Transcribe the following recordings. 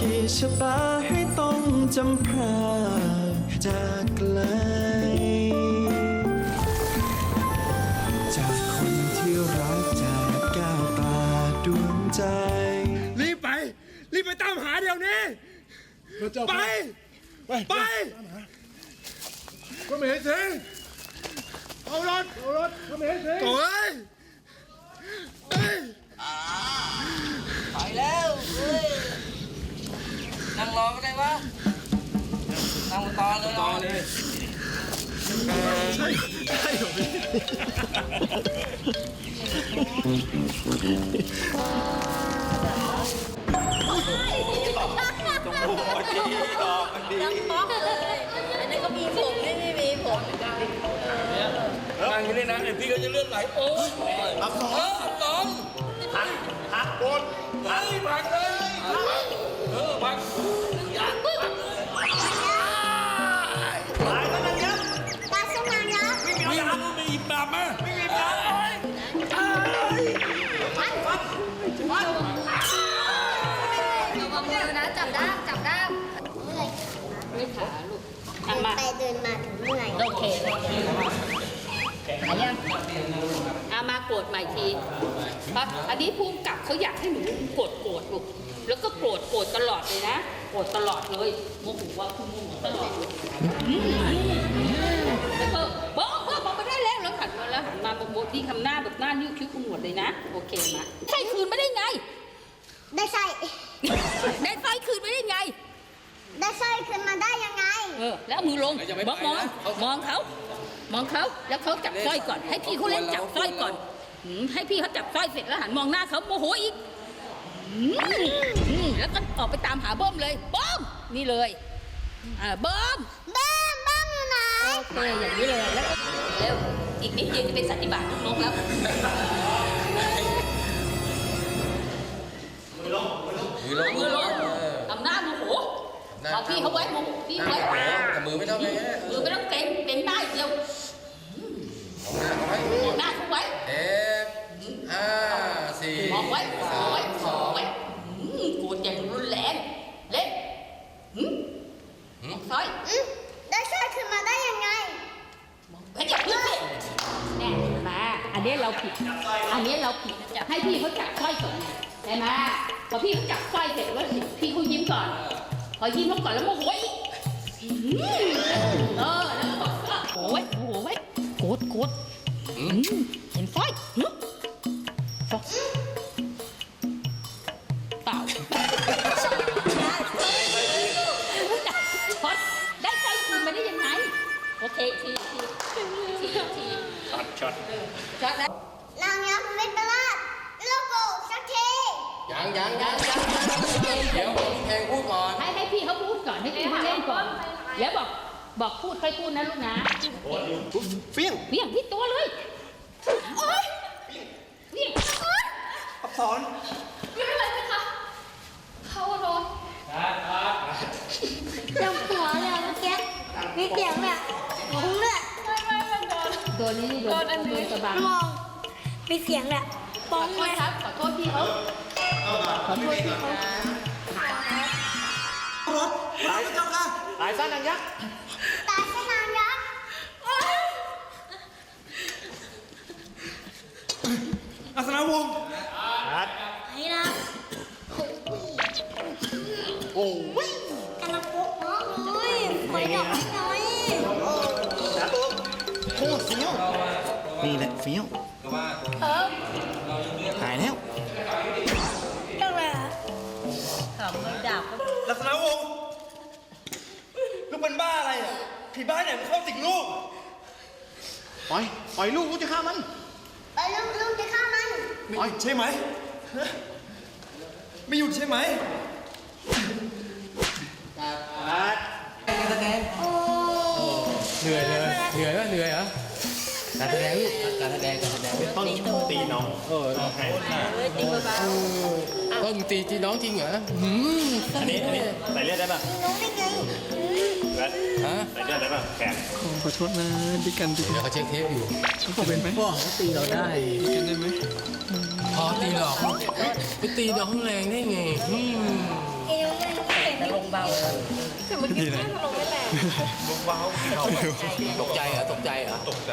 ชะตาให้ต้องจำพรากจากไกล จากคนที่รักจากแก้วตาดวงใจ รีบไป รีบไปตามหาเดี๋ยวนี้ไป ไปก็ไม่เห็นสิเอารถเอารถก็ไม่เห็นสิโอ้ยเอ้ย ไปแล้วเฮ้ย นั่งรอก็ได้วะนั่งต่อเลยต่อเลยอันนั้นก็มีผมไม่ไม่มีผมนั่งอยู่นี่นะเดี๋ยวพี่ก็จะเลื่อนไหลโอ้ยอับสองอับสองหักหักบนเฮ้ยผักเลย เออผักอยากผักเลยปลาสมานยักษ์ไม่มียาไม่มีแบบมไม่มีแบบเลยมันมันมันระวังมือนะจับด้ามจับด้ามไม่ขาลูกอะมาไปเดินมาถึงเมื่อยโอเคอเคไหนยังเอามาโกรธใหม่ทีเพราะอันนี้ภูมิกับเขาอยากให้หนูโกรธโกรธลูก แล้วก็โกรธโกรธตลอดเลยนะโกรธตลอดเลยโมโหว่าคุณโมโหตลอดเลยอืมแล้วก็บอกบอกบอกไม่ได้แล้วแล้วหันมาแล้วหันมาโมที่ทำหน้าแบบหน้านิ้วคิ้วขมวดเลยนะโอเคมาใช่คืนไม่ได้ไง ได้ใส่ได้ไฟคืนไม่ได้ไง ได้ใส่ขึ้นมาได้ยังไงเออแล้วเอามือลงมองมองมองเขา มองเขาแล้วเขาจับสร้อยก่อน ให้พี่เขาเล่นจับสร้อยก่อนหืมให้พี่เขาจับสร้อยเสร็จแล้วหันมองหน้าเขาโมโหอีก หืมหืมแล้วก็ออกไปตามหาเบิ้มเลยเบิ้มนี่เลยอ่าเบิ้มบ้ามบ้ามอยู่ไหนโอเคอย่างนี้เลยแล้วก็เร็วอีกนิดเดียวจะเป็นสันนิบาตนกแล้ว มือลงมือลงทำหน้าโมโหเอาพี่เขาไว้โมโหพี่เขาไว้แต่มือไม่เท่ากันมือไม่ต้องเก่งเก่งได้เดียว เอาไว้มองหน้าเขาไว้ มองซ้ายอืมได้ใส่ขึ้นมาได้ยังไงมองไปจับพี่แน่มาอันนี้เราผิด อันนี้เราผิดจะให้พี่เขาจับสร้อยก่อนใช่ไหมพอพี่เขาจับสร้อยเสร็จแล้วพี่เขายิ้มก่อน พอยิ้มเขาก่อนแล้วโมโหอีกอืมเออแล้วก็บอกว่าโอ้ยโมโหไว้โกรธโกรธอืมเห็นสร้อยหึสร้อย โอเคทีทีทีทีช็อตช็อตช็อตแล้วนางยักษ์ไม่ประหลาดโลโก้สักทียังยังยังยังเดี๋ยวผมเพลงพูดก่อนให้ให้พี่เขาพูดก่อนให้พี่เขาเล่นก่อน แล้วบอกบอกพูดค่อยพูดนะลูกนะเปี้ยงเบี่ยงที่ตัวเลยโอ๊ยเบี่ยงโอ๊ยอับสอนไม่เป็นไรไหมคะเขาโดนเจ้าหัวเลยเมื่อกี้มีเสียงแบบ งงเลยโดนนี่โดนโดนกระบังมองมีเสียงแบบปขอองโทเลษยครับ ขอโทษพี่เขาขอโทษพี่เขารถมาแล้วเจ้าค่ะตายสนามยักษ์อัศนาวงศ์ไหนนะโอ้ยกำลังโป๊ะมากเลยไฟดับไม่น้อย โคตรเฟี้ยวนี่แหละเฟี้ยวเออหายแล้วเรื่องอะไรอะลักษณะวงศ์ลูกเป็นบ้าอะไรอะผีบ้าเนี่ยมันเข้าสิงลูก ปล่อย ปล่อยลูกลูกจะฆ่ามัน ไปลุงลุงจะฆ่ามันปล่อยใช่ไหมฮะไม่หยุดใช่ไหมโอ้เหนื่อยเลยเหนื่อยป่ะเหนื่อยเหรอ การแสดงลูกการแสดงการแสดงต้นตีน้องเออต้องตีจีน้องจริงเหรอหืมอันนี้อันนี้ใส่เลือดได้ป่ะน้องได้ไงเลือดฮะใส่เลือดได้ป่ะแขนขอโทษนะดิกันดิเดี๋ยวเขาเช็คเทปอยู่เขาเป็นไหมพ่อเขาตีเราได้ดิกันได้ไหมพอตีหลอกไปตีน้องแรงได้ไงอืมเอวยังไม่เห็นแต่ลงเบาแต่เมื่อกี้แม่ลงไม่แรงตกใจเหรอตกใจเหรอตกใจ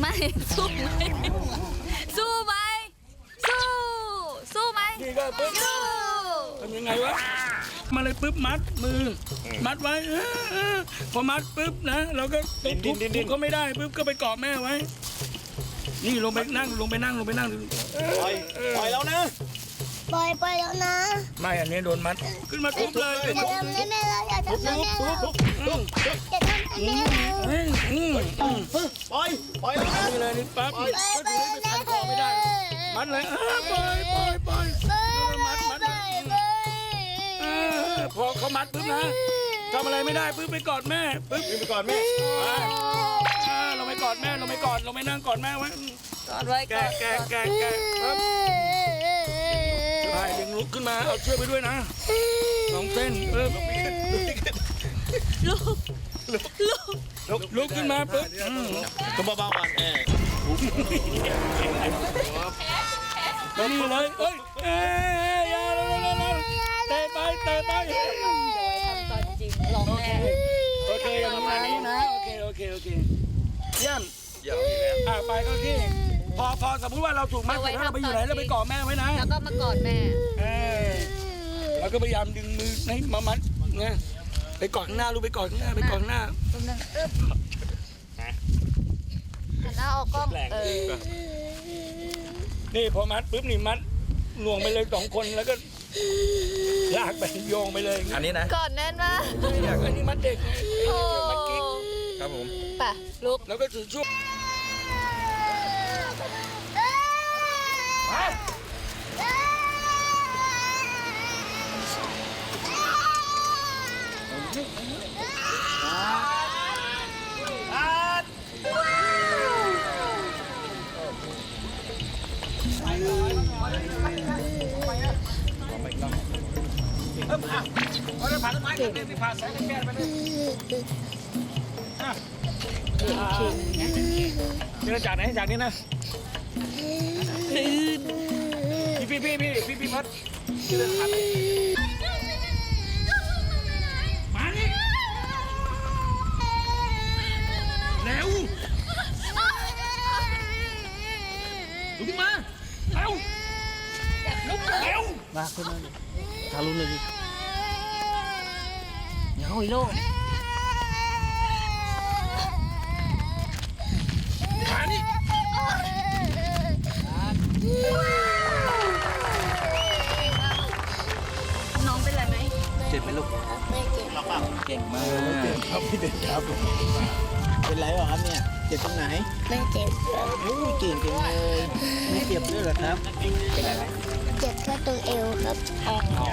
ไม่ สู้ไหมสู้ไหมสู้ สู้ไหมนี่ก็ปึ๊บสู้ ทำยังไงวะ มาเลยปึ๊บมัดมือ มัดไว้เออเออพอมัดปึ๊บนะเราก็ทุบทุบทุบก็ไม่ได้ปึ๊บก็ไปเกาะแม่ไว้ นี่ลงไปนั่งลงไปนั่งลงไปนั่ง ปล่อยปล่อยแล้วนะ ปล่อยไปแล้วนะไม่อันนี้โดนมัด ขึ้นมาทุบเลยอย่าทำให้แม่เราอย่าทำให้แม่เราอย่าทำให้แม่เรา เฮ้ยอืมอืม ปล่ นะนี่เลยนี่ปั๊บปล่อยก็ไปถือไปพันคอไม่ได้ มัดเลยเออปล่อยปล่อยปล่อยมัดมัดไปไปเออพอเขามัดปึ๊บนะทำอะไรไม่ได้ปึ๊บไปกอดแม่ปึ๊บไปก่อนแม่ไปอ่าเราไปกอดแม่เราไปกอดเราไปนั่งกอดแม่ไว้กอดไว้กแกะอดแกะแกะแกะปึ๊บไปดึงลุกขึ้นมาเอาเชือกไปด้วยนะสองเส้นปึ๊บลูก ลูกลุกขึ้นมาปึ๊บอืมก็เบาๆก่อนแม่นี่เลยเอ้ยเอ้ยอย่าเร็วเร็วเร็วเตะไปเตะไปเดี๋ยวไว้ทำตอนจริงลองแน่โอเคกันนี้นะโอเคโอเคโอเคเยี่ยมอ่าไปก็ที่พอพอสมมติว่าเราถูกมัดเสร็จแล้วเราไปอยู่ไหนเราไปเกาะแม่ไว้นะแล้วก็มากอดแม่เออแล้วก็พยายามดึงมือให้มามัดไง ไปเกาะข้างหน้าลูกไปเกาะข้างหน้าไปเกาะข้างหน้าตรงนั้นอึ๊บหันหน้าออกกล้องเออนี่พอมัดปุ๊บนี่มัดหน่วงไปเลยสองคนแล้วก็ลากไปโยงไปเลยอันนี้นะกอดแน่นมากอยากอันนี้มัดเด็กไงโอ้มัดกิ๊กครับผมไปลุกแล้วก็ถือช่วง พาสายแปไปเราจากไหนจากนี้นะพี่พี่พี่พี่พี่พี่พัดมานี่เร็วลุกมาเร็วลุกเร็วมาขึ้นมาทารุณเลยดิ เดี๋ยวอีโลมานี่น้องเป็นไรไหมเจ็บไหมลูกไม่เก็บเก่งมากครับพี่เด็กครับ เป็นไรเหรอครับเนี่ยเจ็บตรงไหนไม่เจ็บครับโอ้ยเก่งจังเลยไม่เจ็บด้วยเหรอครับเจ็บแค่ตรงเอวครับอ๋อ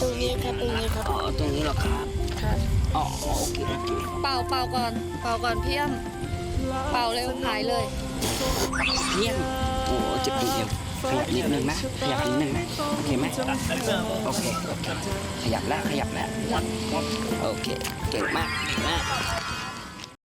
ตรงสินี้ครับตรงนี้ครับ อ๋อ ตรงนี้เหรอครับ ครับ อ๋อ โอเคโอเคเป่าเป่าก่อน เป่าก่อนพี่อ้ำเป่าเร็วหายเลย เพี้ยนโอ้เจ็บเอียงขยับนิดนึงนะ ขยับนิดนึงนะ โอเคไหมโอเคโอเค ขยับแล้ว ขยับแล้ว โอเค เก่งมากเก่งมาก